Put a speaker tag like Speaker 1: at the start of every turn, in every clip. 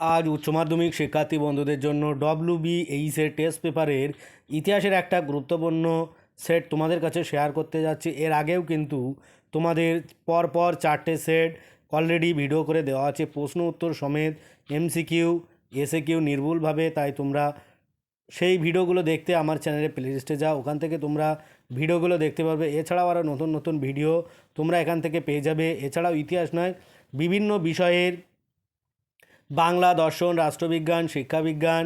Speaker 1: আজ উচ্চ মাধ্যমিক শিক্ষার্থী বন্ধুদের জন্য ডব্লিউ বি এইচের টেস্ট পেপারের ইতিহাসের একটা গুরুত্বপূর্ণ সেট তোমাদের কাছে শেয়ার করতে যাচ্ছি। এর আগেও কিন্তু তোমাদের পর পর চারটে সেট অলরেডি ভিডিও করে দেওয়া আছে। প্রশ্ন উত্তর সমেত এমসিকিউ এসে কিউ নির্ভুলভাবে, তাই তোমরা সেই ভিডিওগুলো দেখতে আমার চ্যানেলে প্লেলিস্টে যাও। ওখান থেকে তোমরা ভিডিওগুলো দেখতে পারবে। এছাড়াও আরও নতুন নতুন ভিডিও তোমরা এখান থেকে পেয়ে যাবে। এছাড়াও ইতিহাস নয়, বিভিন্ন বিষয়ের বাংলা দর্শন, রাষ্ট্রবিজ্ঞান, শিক্ষাবিজ্ঞান,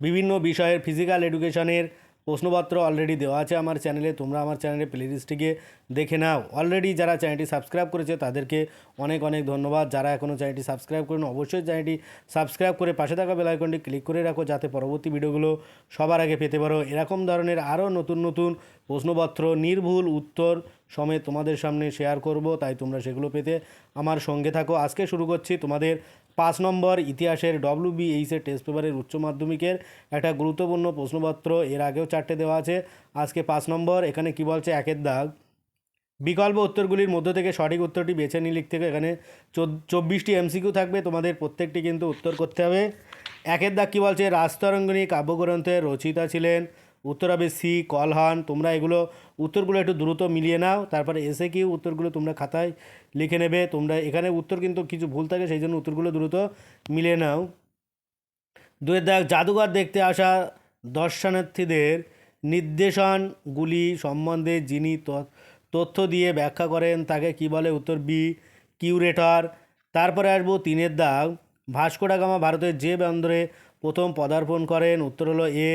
Speaker 1: বিভিন্ন বিষয়ের ফিজিক্যাল এডুকেশনের প্রশ্নপত্র অলরেডি দেওয়া আছে আমার চ্যানেলে তোমরা আমার চ্যানেলে প্লেলিস্টটিকে দেখে নাও। অলরেডি যারা চ্যানেলটি সাবস্ক্রাইব করেছে, তাদেরকে অনেক অনেক ধন্যবাদ। যারা এখনও চ্যানেলটি সাবস্ক্রাইব করেন, অবশ্যই চ্যানেলটি সাবস্ক্রাইব করে পাশে থাকা বেল আইকনটি ক্লিক করে রাখো, যাতে পরবর্তী ভিডিওগুলো সবার আগে পেতে পারো। এরকম ধরনের আরও নতুন নতুন প্রশ্নপত্র, নির্ভুল উত্তর সমেত তোমাদের সামনে শেয়ার করব। তাই তোমরা সেগুলো পেতে আমার সঙ্গে থাকো। আজকে শুরু করছি তোমাদের পাঁচ নম্বর ইতিহাসের ডব্লিউ বি এইচের টেস্ট পেপারের উচ্চ মাধ্যমিকের একটা গুরুত্বপূর্ণ প্রশ্নপত্র। এর আগেও চারটে দেওয়া আছে। আজকে পাঁচ নম্বর, এখানে কি বলছে? একের দাগ। বিকল্প উত্তরগুলির মধ্য থেকে সঠিক উত্তরটি বেছে নিয়ে লিখতে হবে। এখানে চব্বিশটি এমসিকিউ থাকবে। তোমাদের প্রত্যেকটি কিন্তু উত্তর করতে হবে। একের দাগ কী বলছে? রাজতরঙ্গিনী কাব্যগ্রন্থের রচিতা ছিলেন। উত্তর হবে সি, কলহান, তোমরা এগুলো উত্তরগুলো একটু দ্রুত মিলিয়ে নাও, তারপরে এসে কি উত্তরগুলো তোমরা খাতায় লিখে নেবে, তোমরা এখানে উত্তর কিন্তু কিছু ভুল থাকে, সেই জন্য উত্তরগুলো দ্রুত মিলিয়ে নাও। দুয়ের দাগ, জাদুঘর দেখতে আসা দর্শনার্থীদের নির্দেশনগুলি সম্বন্ধে যিনি তথ্য দিয়ে ব্যাখ্যা করেন, তাকে কি বলে উত্তর বি, কিউরেটর। তারপরে আসব তিনের দাগ ভাস্কো ডা গামা ভারতের যে বন্দরে প্রথম পদার্পণ করেন, উত্তর হলো এ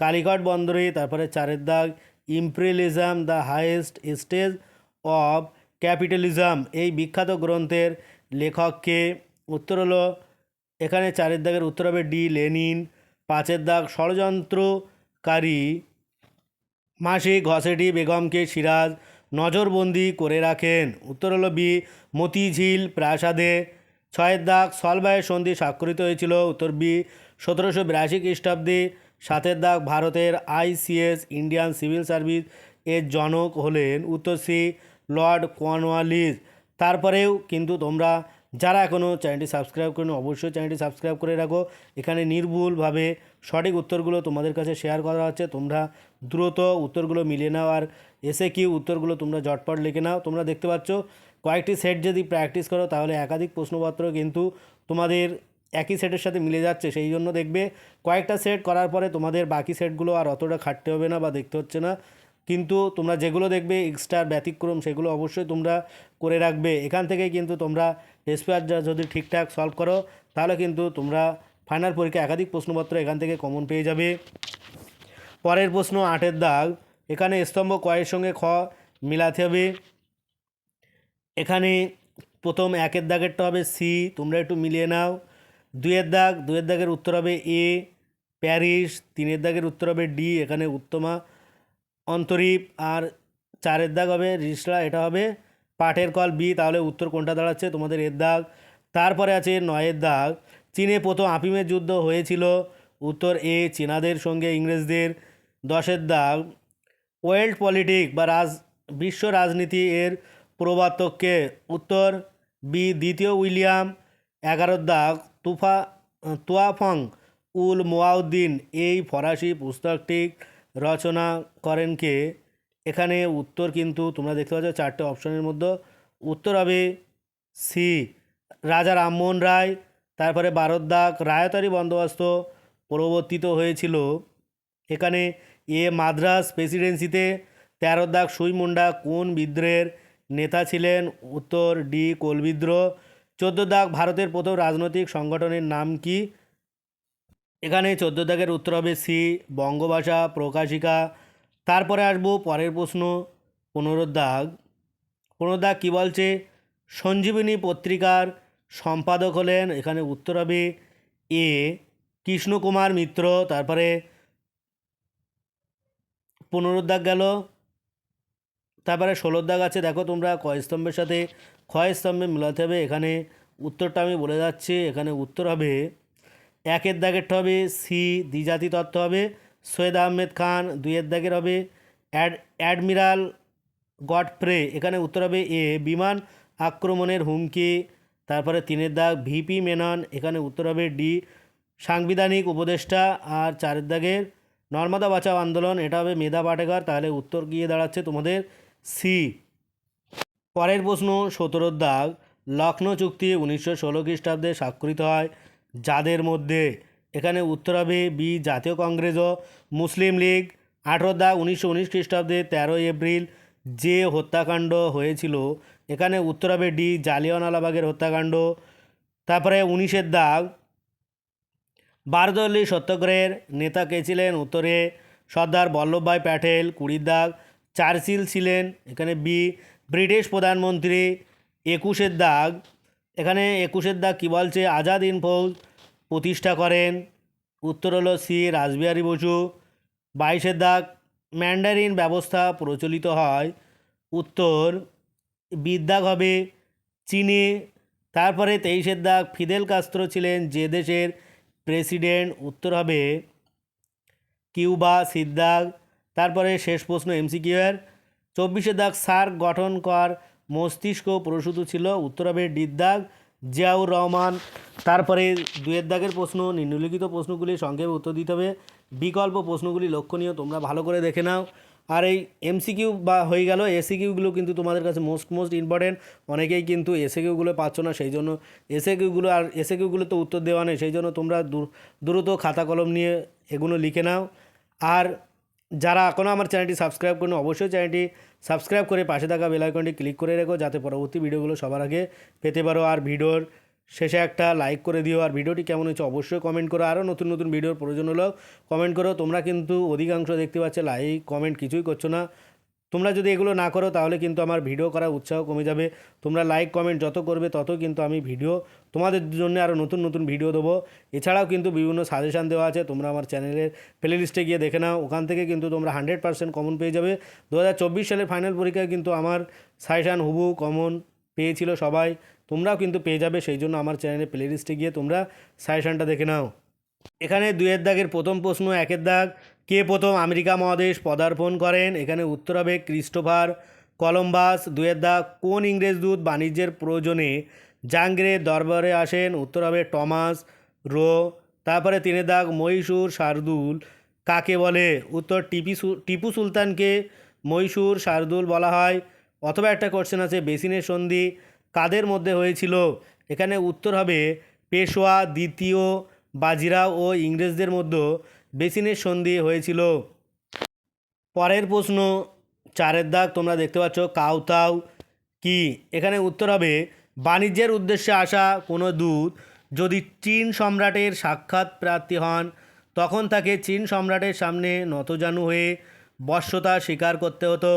Speaker 1: কালীঘাট বন্দরে, তারপরে চারের দাগ imperialism the highest stage of capitalism. এই বিখ্যাত গ্রন্থের লেখককে উত্তর হলো, এখানে চারের দাগের উত্তর হবে ডি লেনিন, পাঁচের দাগ ষড়যন্ত্রকারী মাসিক ঘসেটি বেগমকে সিরাজ নজরবন্দি করে রাখেন। উত্তর হলো বি মতিঝিল প্রাসাদে। ছয়ের দাগ সলবায়ের সন্ধি স্বাক্ষরিত হয়েছিল। উত্তর বি সতেরোশো বিরাশি খ্রিস্টাব্দে সাতের দাগ ভারতের আইসিএস ইন্ডিয়ান সিভিল সার্ভিস এর জনক হলেন উত্তর সি লর্ড কর্নওয়ালিস। তারপরেও কিন্তু তোমরা যারা এখনও চ্যানেলটি সাবস্ক্রাইব করেন, অবশ্যই চ্যানেলটি সাবস্ক্রাইব করে রাখো। এখানে নির্ভুলভাবে সঠিক উত্তরগুলো তোমাদের কাছে শেয়ার করা হচ্ছে। তোমরা দ্রুত উত্তরগুলো মিলিয়ে নাও আর এসে কি উত্তরগুলো তোমরা ঝটপট লিখে নাও। তোমরা দেখতে পাচ্ছ, কয়েকটি সেট যদি প্র্যাকটিস করো তাহলে একাধিক প্রশ্নপত্র কিন্তু তোমাদের একই সেটের সাথে মিলে যাচ্ছে, সেই জন্য দেখবে কয়েকটা সেট করার পরে তোমাদের বাকি সেটগুলো আর অতটা খাটতে হবে না বা দেখতে হচ্ছে না। কিন্তু তোমরা যেগুলো দেখবে এক্সট্রা ব্যতিক্রম সেগুলো অবশ্যই তোমরা করে রাখবে। এখান থেকে কিন্তু তোমরা টেস্টপেয়ার যদি ঠিকঠাক সলভ করো, তাহলে কিন্তু তোমরা ফাইনাল পরীক্ষা একাধিক প্রশ্নপত্র এখান থেকে কমন পেয়ে যাবে। পরের প্রশ্ন, আটের দাগ। এখানে স্তম্ভ কয়ের সঙ্গে খ মিলাতে হবে। এখানে প্রথম একের দাগেরটা হবে সি তোমরা একটু মিলিয়ে নাও। দুয়ের দাগ দুয়ের দাগের উত্তর হবে এ, প্যারিস। তিনের দাগের উত্তর হবে ডি, এখানে উত্তমা অন্তরীপ। আর চারের দাগ হবে রিসরা এটা হবে পাটের কল বি, তাহলে উত্তর কোনটা দাঁড়াচ্ছে? তোমাদের এর দাগ। তারপরে আছে নয়ের দাগ। চীনে প্রথম আফিমের যুদ্ধ হয়েছিল, উত্তর এ, চীনাদের সঙ্গে ইংরেজদের। দশের দাগ, ওয়ার্ল্ড পলিটিক বা রাজ, বিশ্ব রাজনীতি এর প্রবর্তককে উত্তর বি, দ্বিতীয় উইলিয়াম। এগারোর দাগ তুফা, তুয়াফং উল মোয়াউদ্দিন এই ফরাসি পুস্তকটি রচনা করেন কে? এখানে উত্তর কিন্তু তোমরা দেখতে পাচ্ছ চারটে অপশনের মধ্যে। উত্তর হবে সি, রাজা রামমোহন রায়। তারপরে বারোর দাগ রায়তারি বন্দোবস্ত প্রবর্তিত হয়েছিল। এখানে এ মাদ্রাস প্রেসিডেন্সিতে তেরো দাগ সুই মুন্ডা কোন বিদ্রোহের নেতা ছিলেন? উত্তর ডি কোল বিদ্রোহ চোদ্দ দাগ ভারতের প্রথম রাজনৈতিক সংগঠনের নাম কি? এখানে চোদ্দ দাগের উত্তর হবে সি, বঙ্গভাষা, প্রকাশিকা। তারপরে আসব পরের প্রশ্ন, পনেরো দাগ। পনেরো দাগ কী বলছে? সঞ্জীবিনী পত্রিকার সম্পাদক হলেন, এখানে উত্তর হবে এ, কৃষ্ণকুমার মিত্র। তারপরে পনেরো গেল। তারপরে ষোলোর দাগ আছে, দেখো তোমরা কয় স্তম্ভের সাথে ক্ষয় স্তম্ভে মিলাতে হবে। এখানে উত্তরটা আমি বলে যাচ্ছি, এখানে উত্তর হবে একের দাগেরটা হবে সি দ্বিজাতি তত্ত্ব হবে। সৈয়দ আহমেদ খান দুইয়ের দাগের হবে। অ্যাড, অ্যাডমিরাল গডফ্রে, এখানে উত্তর হবে এ, বিমান আক্রমণের হুমকি। তারপরে তিনের দাগ ভিপি মেনন, এখানে উত্তর হবে ডি, সাংবিধানিক উপদেষ্টা। আর চারের দাগের নর্মদা বাঁচাও আন্দোলন, এটা হবে মেধা পাটেকার। তাহলে উত্তর গিয়ে দাঁড়াচ্ছে তোমাদের সি। পরের প্রশ্ন, সতেরোর দাগ, লখনৌ চুক্তি উনিশশো ষোলো খ্রিস্টাব্দে স্বাক্ষরিত হয় যাদের মধ্যে? এখানে উত্তর হবে বি জাতীয় কংগ্রেস ও মুসলিম লীগ। আঠেরো দাগ, উনিশশো উনিশ খ্রিস্টাব্দে তেরোই এপ্রিল যে হত্যাকাণ্ড হয়েছিল, এখানে উত্তর হবে ডি জালিয়ানওয়ালাবাগের হত্যাকাণ্ড। তারপরে উনিশের দাগ বারদল্লি সত্যাগ্রহের নেতা কে ছিলেন? উত্তরে সর্দার বল্লভভাই প্যাটেল, কুড়ির দাগ চার্চিল ছিলেন, এখানে বি, ব্রিটিশ প্রধানমন্ত্রী, একুশের দাগ, এখানে একুশের দাগ কী বলছে? আজাদ ইন ফৌজ প্রতিষ্ঠা করেন, উত্তর হলো সি, রাসবিহারী বসু, বাইশের দাগ, ম্যান্ডারিন ব্যবস্থা প্রচলিত হয়, উত্তর বিদ্যাগ হবে চীনে, তারপরে তেইশের দাগ ফিদেল কাস্ত্রো ছিলেন যে দেশের প্রেসিডেন্ট, উত্তর হবে কিউবা সিদ্দাগ তারপরে শেষ প্রশ্ন এমসিকিউ এর। চব্বিশের দাগ সার্ক গঠন কর। মস্তিষ্ক প্রসূত ছিল উত্তর হবে ডিদ্দাগ জিয়াউর রহমান। তারপরে দুয়ের দাগের প্রশ্ন, নিম্নলিখিত প্রশ্নগুলি সংক্ষেপে উত্তর দিতে হবে। বিকল্প প্রশ্নগুলি লক্ষণীয়, তোমরা ভালো করে দেখে নাও। আর এই এমসিকিউ বা হয়ে গেল এসিকিউগুলো কিন্তু তোমাদের কাছে মোস্ট মোস্ট ইম্পর্টেন্ট অনেকেই কিন্তু এসএকিউগুলো পাচ্ছ না, সেই জন্য এসএকিউগুলো আর এসএকিউগুলো তো উত্তর দেওয়া নেই, সেই জন্য তোমরা দ্রু- দ্রুত খাতা কলম নিয়ে এগুলো লিখে নাও। আর যারা এখনও আমার চ্যানেলটি সাবস্ক্রাইব করুন অবশ্যই চ্যানেলটি সাবস্ক্রাইব করে পাশে থাকা বেলাইকনটি ক্লিক করে রেখো, যাতে পরবর্তী ভিডিওগুলো সবার আগে পেতে পারো। আর ভিডিওর শেষে একটা লাইক করে দিও। আর ভিডিওটি কেমন হয়েছে অবশ্যই কমেন্ট করো। আরও নতুন নতুন ভিডিওর প্রয়োজন হলেও কমেন্ট করো। তোমরা কিন্তু অধিকাংশ দেখতে পাচ্ছে লাইক কমেন্ট কিছুই করছ না। তোমরা যদি এগুলো না করো, তাহলে কিন্তু আমার ভিডিও করার উৎসাহ কমে যাবে। তোমরা লাইক কমেন্ট যত করবে, তত কিন্তু আমি ভিডিও তোমাদের জন্য আরও নতুন নতুন ভিডিও দেবো। এছাড়াও কিন্তু বিভিন্ন সাজেশান দেওয়া আছে, তোমরা আমার চ্যানেলের প্লে লিস্টে গিয়ে দেখে নাও। ওখান থেকে কিন্তু তোমরা হান্ড্রেড পার্সেন্ট কমন পেয়ে যাবে। দু হাজার চব্বিশ সালের ফাইনাল পরীক্ষায় কিন্তু আমার সাজেশান হুবু কমন পেয়েছিল সবাই। তোমরাও কিন্তু পেয়ে যাবে, সেই জন্য আমার চ্যানেলের প্লে লিস্টে গিয়ে তোমরা সাজেশানটা দেখে নাও। এখানে দুয়ের দাগের প্রথম প্রশ্ন একের দাগ। কে প্রথম আমেরিকা মহাদেশ পদার্পণ করেন? এখানে উত্তর হবে ক্রিস্টোফার কলম্বাস। দুয়ের দাগ কোন ইংরেজ দূত বাণিজ্যের প্রয়োজনে জাহাঙ্গীরের দরবারে আসেন? উত্তর হবে টমাস রো। তারপরে তিনের দাগ মহীশূর শার্দুল। কাকে বলে? উত্তর টিপি টিপু সুলতানকে মহীশূর শার্দুল বলা হয়। অথবা একটা কোশ্চেন আছে, বেসিনের সন্ধি কাদের মধ্যে হয়েছিল? এখানে উত্তর হবে পেশোয়া, দ্বিতীয় বাজিরাও ও ইংরেজদের মধ্যে। বেসিনের সন্ধি হয়েছিল। পরের প্রশ্ন, চারের দাগ তোমরা দেখতে পাচ্ছ কাউতাও কি? এখানে উত্তর হবে, বাণিজ্যের উদ্দেশ্যে আসা কোনো দূত যদি চীন সম্রাটের সাক্ষাৎ প্রার্থী হন, তখন তাকে চীন সম্রাটের সামনে নতজানু হয়ে বশ্যতা স্বীকার করতে হতো।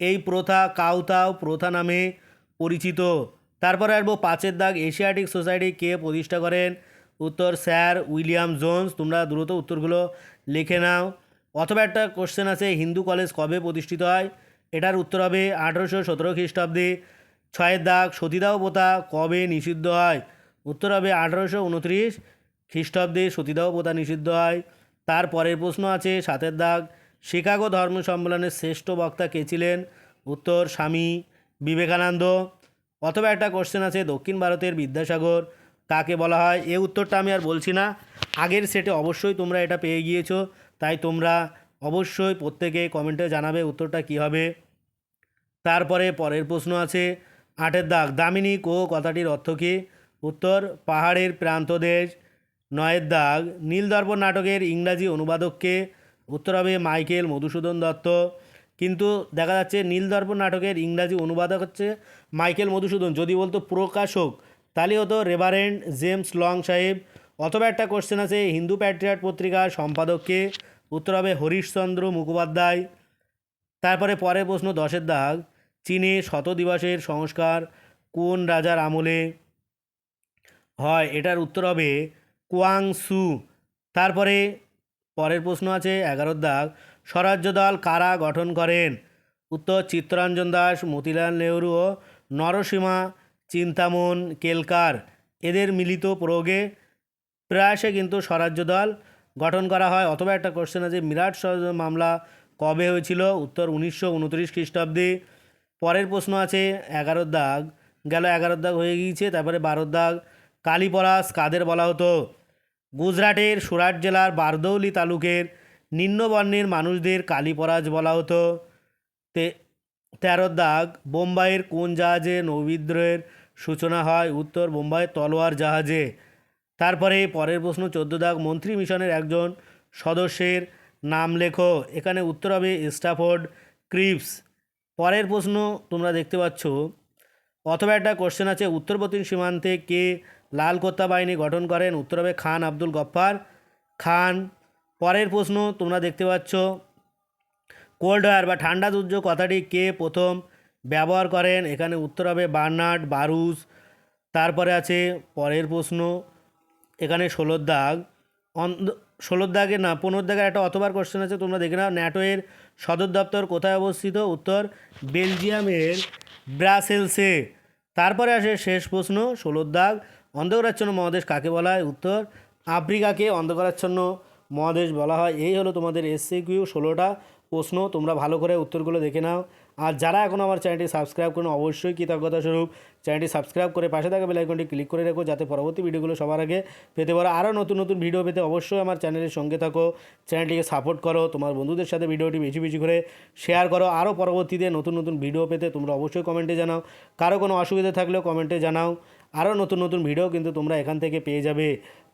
Speaker 1: এই প্রথা কাউতাও প্রথা নামে পরিচিত। তারপরে আসব পাঁচের দাগ, এশিয়াটিক সোসাইটি কে প্রতিষ্ঠা করেন? উত্তর স্যার উইলিয়াম জোন্স, তোমরা দ্রুত উত্তরগুলো লিখে নাও। অথবা একটা কোশ্চেন আছে, হিন্দু কলেজ কবে প্রতিষ্ঠিত হয়? এটার উত্তর হবে আঠেরোশো সতেরো খ্রিস্টাব্দে। ছয়ের দাগ, সতীদাহ প্রথা কবে নিষিদ্ধ হয়? উত্তর হবে আঠেরোশো উনত্রিশ খ্রিস্টাব্দে সতীদাহ প্রথা নিষিদ্ধ হয়। তার পরের প্রশ্ন আছে, সাতের দাগ, শিকাগো ধর্ম সম্মেলনের শ্রেষ্ঠ বক্তা কে ছিলেন? উত্তর স্বামী বিবেকানন্দ। অথবা একটা কোশ্চেন আছে, দক্ষিণ ভারতের বিদ্যাসাগর। কাকে বলা হয়? এ উত্তরটা আমি আর বলছি না। আগের সেটে অবশ্যই তোমরা এটা পেয়ে গিয়েছো। তাই তোমরা অবশ্যই প্রত্যেকে কমেন্টে জানাবে উত্তরটা কী হবে। তারপরে পরের প্রশ্ন আছে, আটের দাগ, দামিনী কো কথাটির অর্থ কী? উত্তর, পাহাড়ের প্রান্তদেশ। নয়ের দাগ, নীলদর্পণ নাটকের ইংরাজি অনুবাদককে। উত্তর হবে মাইকেল মধুসূদন দত্ত। কিন্তু দেখা যাচ্ছে নীলদর্পণ নাটকের ইংরাজি অনুবাদক হচ্ছে মাইকেল মধুসূদন। যদি বলতো প্রকাশক তাহলে হতো রেভারেন্ড জেমস লং সাহেব, অথবা একটা কোশ্চেন আছে, হিন্দু প্যাট্রিয়াট পত্রিকার সম্পাদককে, উত্তর হবে হরিশচন্দ্র মুখোপাধ্যায়, তারপরে পরের প্রশ্ন, দশের দাগ, চীনে শত দিবসের সংস্কার কোন রাজার আমলে? হয়, এটার উত্তর হবে কোয়াং সু তারপরে পরের প্রশ্ন আছে, এগারোর দাগ, স্বরাজ্য দল কারা গঠন করেন? উত্তর, চিত্তরঞ্জন দাস, মতিলাল নেহরু ও নরসীমা চিন্তামন, কেলকার, এদের মিলিত প্রয়োগে প্রয়াসে কিন্তু স্বরাজ্য দল গঠন করা হয়। অথবা একটা কোশ্চেন আছে, মিরাট মামলা কবে হয়েছিল? উত্তর উনিশশো উনত্রিশ খ্রিস্টাব্দে। পরের প্রশ্ন আছে এগারোর দাগ, গেল এগারোর দাগ হয়ে গিয়েছে, তারপরে বারোর দাগ কালীপরাস কাদের বলা হতো? গুজরাটের সুরাট জেলার বারদৌলি তালুকের নিম্নবর্ণের মানুষদের কালীপরাজ বলা হতো। তে তেরোর দাগ, বোম্বাইয়ের কোন জাহাজে নৌবিদ্রোহের সূচনা হয়? উত্তর, বোম্বাইয়ের তলোয়ার জাহাজে। তারপরে পরের প্রশ্ন, চোদ্দ দাগ, মন্ত্রী মিশনের একজন সদস্যের নাম লেখো। এখানে উত্তর হবে স্টাফোর্ড ক্রিপস। পরের প্রশ্ন তোমরা দেখতে পাচ্ছ। অথবা একটা কোশ্চেন আছে, উত্তরবর্তী সীমান্তে কে লাল কোত্তা বাহিনী গঠন করেন? উত্তর হবে খান আব্দুল গফ্ফার খান। পরের প্রশ্ন তোমরা দেখতে পাচ্ছ কোল্ড ওয়ার বা ঠান্ডা দুর্যোগ কথাটি কে প্রথম ব্যবহার করেন? এখানে উত্তর হবে বার্নার্ড বারুস। তারপরে আছে পরের প্রশ্ন। এখানে ষোলোর দাগ। অন্ধ ষোলোর দাগে না, পনেরো দাগের একটা অতবার কোশ্চেন আছে, তোমরা দেখে নাও। ন্যাটোয়ের সদর দপ্তর কোথায় অবস্থিত? উত্তর বেলজিয়ামের ব্রাসেলসে। তারপরে আসে শেষ প্রশ্ন, ষোলোর দাগ। অন্ধকারাচ্ছন্ন মহাদেশ কাকে বলা হয়? উত্তর, আফ্রিকাকে অন্ধকারাচ্ছন্ন মহাদেশ বলা হয়। এই হলো তোমাদের এসসি কিউ ষোলোটা। প্রশ্ন, তোমরা ভালো করে উত্তরগুলো দেখে নাও। আর যারা এখন আমার চ্যানেলটি সাবস্ক্রাইব করুন, অবশ্যই কৃতজ্ঞতা স্বরূপ চ্যানেলটি সাবস্ক্রাইব করে পাশে থাকা বেলাইকনটি ক্লিক করে রাখো, যাতে পরবর্তী ভিডিওগুলো সবার আগে পেতে পারো। আরও নতুন নতুন ভিডিও পেতে অবশ্যই আমার চ্যানেলের সঙ্গে থাকো, চ্যানেলটিকে সাপোর্ট করো, তোমার বন্ধুদের সাথে ভিডিওটি বেশি বেশি করে শেয়ার করো। আরও পরবর্তীতে নতুন নতুন ভিডিও পেতে তোমরা অবশ্যই কমেন্টে জানাও। কারও কোনো অসুবিধা থাকলেও কমেন্টে জানাও। আরও নতুন নতুন ভিডিও কিন্তু তোমরা এখান থেকে পেয়ে যাবে।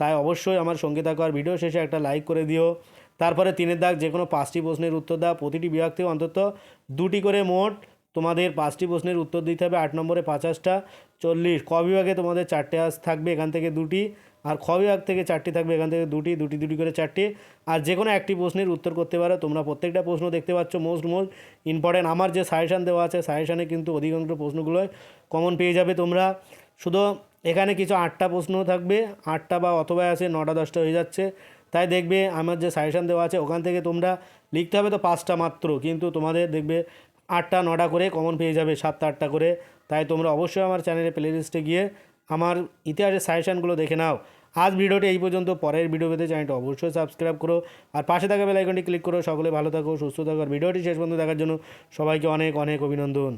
Speaker 1: তাই অবশ্যই আমার সঙ্গে থাকো, আর ভিডিও শেষে একটা লাইক করে দিও। তারপরে তিনের দাগ যে কোনো পাঁচটি প্রশ্নের উত্তর দাও প্রতিটি বিভাগ থেকে অন্তত দুটি করে মোট তোমাদের পাঁচটি প্রশ্নের উত্তর দিতে হবে। আট নম্বরে পাঁচাশটা, চল্লিশ, ক বিভাগে তোমাদের চারটে আস থাকবে এখান থেকে দুটি, আর খ বিভাগ থেকে চারটি থাকবে এখান থেকে দুটি দুটি দুটি করে চারটি। আর যে কোনো একটি প্রশ্নের উত্তর করতে পারো, তোমরা প্রত্যেকটা প্রশ্ন দেখতে পাচ্ছ। মোস্ট মোস্ট ইম্পর্টেন্ট, আমার যে সাজেশান দেওয়া আছে, সাজেশানে কিন্তু অধিকাংশ প্রশ্নগুলোই কমন পেয়ে যাবে তোমরা। শুধু এখানে কিছু আটটা প্রশ্ন থাকবে, আটটা বা অথবা আছে, নটা, দশটা হয়ে যাচ্ছে। তাই দেখবে আমার যে সাজেশান দেওয়া আছে, ওখান থেকে তোমরা লিখতে হবে তো পাঁচটা মাত্র, কিন্তু তোমাদের দেখবে আটটা, নটা করে কমন পেয়ে যাবে, সাতটা, আটটা করে। তাই তোমরা অবশ্যই আমার চ্যানেলের প্লে লিস্টে গিয়ে আমার ইতিহাসের সাজেশানগুলো দেখে নাও। আজ ভিডিওটি এই পর্যন্ত, পরের ভিডিও পেতে চ্যানেলটি অবশ্যই সাবস্ক্রাইব করো। আর পাশে থাকা বেল আইকনটি ক্লিক করো, সকলে ভালো থাকো, সুস্থ থাকো। আর ভিডিওটি শেষ পর্যন্ত দেখার জন্য সবাইকে অনেক অনেক অভিনন্দন।